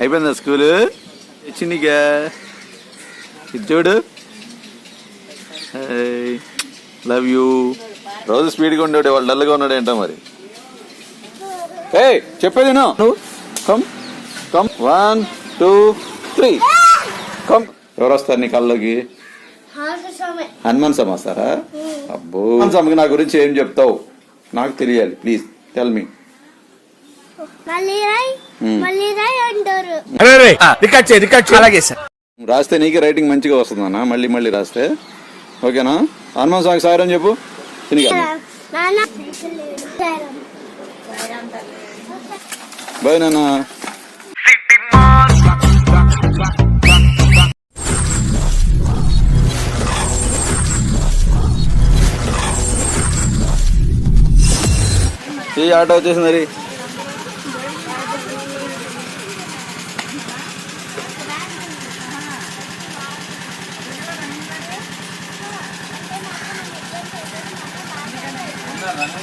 అయిపోయిందా స్కూలు? చిన్నిగా ఇది చూడు లవ్ యూ. రోజు స్పీడ్గా ఉండేవాడు వాళ్ళు డల్గా ఉన్నాడు ఏంటో మరి. ఏ చెప్పేది నువ్వు come come. One two three. Come. ఎవరు వస్తారు నీ కళ్ళకి? హాసమే హనుమాన్ సమ వస్తారా? అబ్బో. హనుమాన్ సమ్మకి నా గురించి ఏం చెప్తావు? నాకు తెలియాలి. ప్లీజ్ టెల్ మీ మళ్ళీ రాయ్. మళ్ళీ రాయ్ అరే రే రికార్డ్ చేయి రికార్డ్ చేయి. అలాగే సార్. రాస్తే నీకే రైటింగ్ మంచిగా వస్తుందన్నా మళ్ళీ మళ్ళీ రాస్తే. ఓకేనా? హనుమాన్ సాగు సార్ అని చెప్పు బాయ్ నాన్న. ఈ ఆటో వచ్చేసింది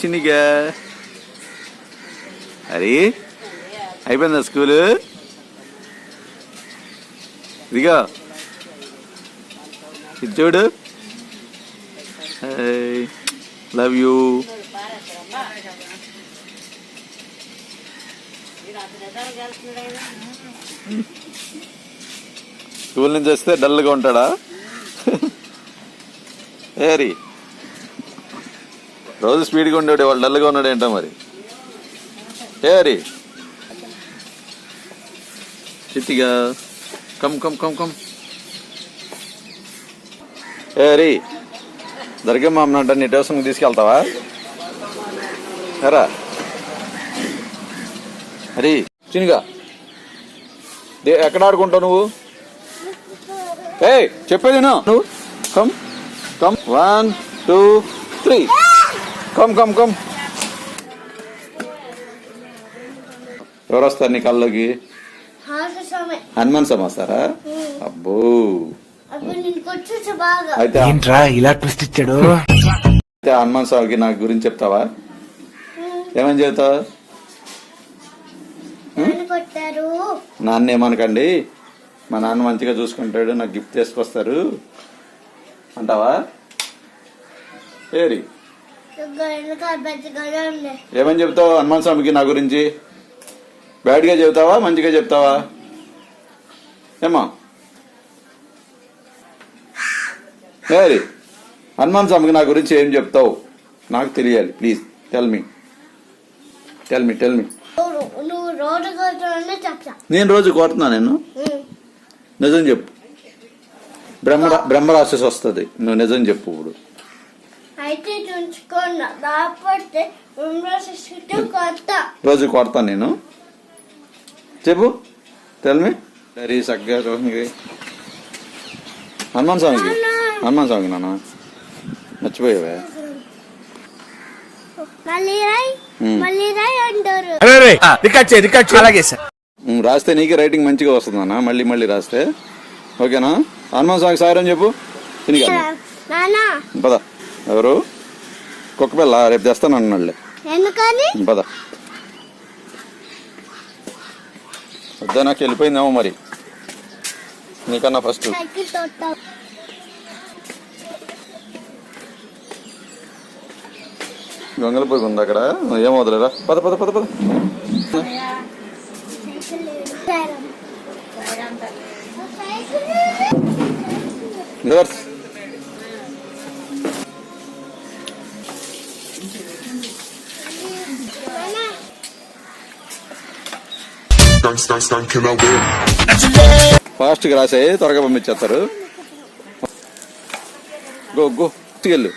చిన్నిగా హరి అయిపోయిందా స్కూలు? ఇదిగో. ఇది చూడు. Love you. స్కూల్ నుంచి వస్తే డల్గా ఉంటాడా? ఏరి రోజు స్పీడ్గా ఉండేవాడు వాళ్ళు డల్గా ఉన్నాడు ఏంటో మరి ఏరి చిత్తిగా కమ్ కమ్ కమ్ కమ్. ఏరి దర్గమ్మ అంటే నీ ట్యూషన్కి తీసుకెళ్తావా? ఎరా. హరి చినిగా దే- ఎక్కడ ఆడుకుంటావు నువ్వు? ఏ చెప్పేది. నువ్వు? Come come. One two three come come come. ఎవరు వస్తారు నీ కళ్ళకి? హాసమే హనుమాన్ సమ వస్తారా? అబ్బో. అయితే ఏంట్రా ఇలా ట్విస్ట్ ఇచ్చాడు? అయితే హనుమాన్ స్వామికి నా గురించి చెప్తావా? ఏమని చెబుతావు? నన్ను ఏమనకండి. మా నాన్న మంచిగా చూసుకుంటాడు నాకు గిఫ్ట్ తీసుకొస్తారు. అంటావా? ఏరి. ఏమని చెప్తావు హనుమాన్ స్వామికి నా గురించి? బ్యాడ్గా చెబుతావా మంచిగా చెప్తావా? ఏమా ఏరి. హనుమాన్ స్వామికి నా గురించి ఏం చెప్తావు? నాకు తెలియాలి. Please tell me tell me tell me నువ్వు చెప్తా. నేను రోజు కోరుతున్నా నేను. నిజం చెప్పు. బ్రహ్మ బ్రహ్మరాశిస్ వస్తుంది. నువ్వు నిజం చెప్పు ఇప్పుడు. అయితే రోజు కొడతాను నేను. చెప్పు. తెల్మి డరీ సగ్గా రోహిణి హనుమాన్ స్వామికి. హనుమాన్. స్వామికి నాన్న. మర్చిపోయావే? మళ్ళీ రాయ్ ఉమ్. మళ్ళీ రాయ్ అంటారు. అరే రే రికార్డ్ చేయి రికార్డ్ చేయి. అలాగే సార్. ఉమ్, రాస్తే నీకే రైటింగ్ మంచిగా వస్తుందన్న మళ్ళీ మళ్ళీ రాస్తే. ఓకేనా? హనుమాన్ స్వామికి సార్ అని చెప్పు. తినిగా నాన్న పద. ఎవరు? కుక్క పిల్ల రేపు తెస్తాను అన్నాళ్ళే ఎందుకని? పద. వద్దా నాకు వెళ్ళిపోయిందేమో మరి. నీకన్నా ఫస్ట్ సైకిల్ తోట గొంగల పొయ్యి ఉంది అక్కడ? ఏం వదలరా? పద పద పద పద. రివర్స్ ఫాస్ట్గా రాసే త్వరగా పంపించేస్తారు. గో గో వెళ్ళు